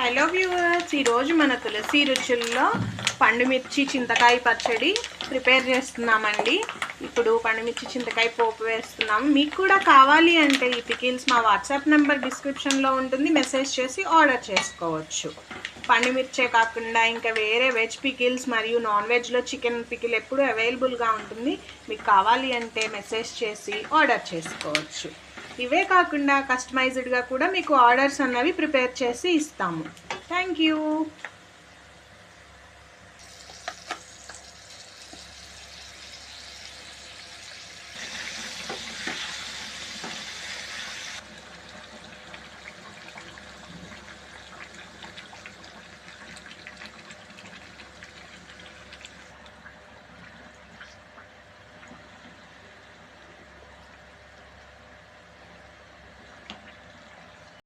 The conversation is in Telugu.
హలో వ్యూవర్స్ ఈరోజు మన తులసి రుచుల్లో పండుమిర్చి చింతకాయ పచ్చడి ప్రిపేర్ చేస్తున్నామండి. ఇప్పుడు పండుమిర్చి చింతకాయ పోపు వేస్తున్నాము. మీకు కూడా కావాలి అంటే ఈ పికిల్స్ మా వాట్సాప్ నెంబర్ డిస్క్రిప్షన్లో ఉంటుంది. మెసేజ్ చేసి ఆర్డర్ చేసుకోవచ్చు. పండుమిర్చే కాకుండా ఇంకా వేరే వెజ్ పికిల్స్ మరియు నాన్ వెజ్లో చికెన్ పికిల్ ఎప్పుడూ అవైలబుల్గా ఉంటుంది. మీకు కావాలి అంటే మెసేజ్ చేసి ఆర్డర్ చేసుకోవచ్చు. ఇవే కాకుండా కస్టమైజ్డ్గా కూడా మీకు ఆర్డర్స్ అన్నవి ప్రిపేర్ చేసి ఇస్తాము. Thank you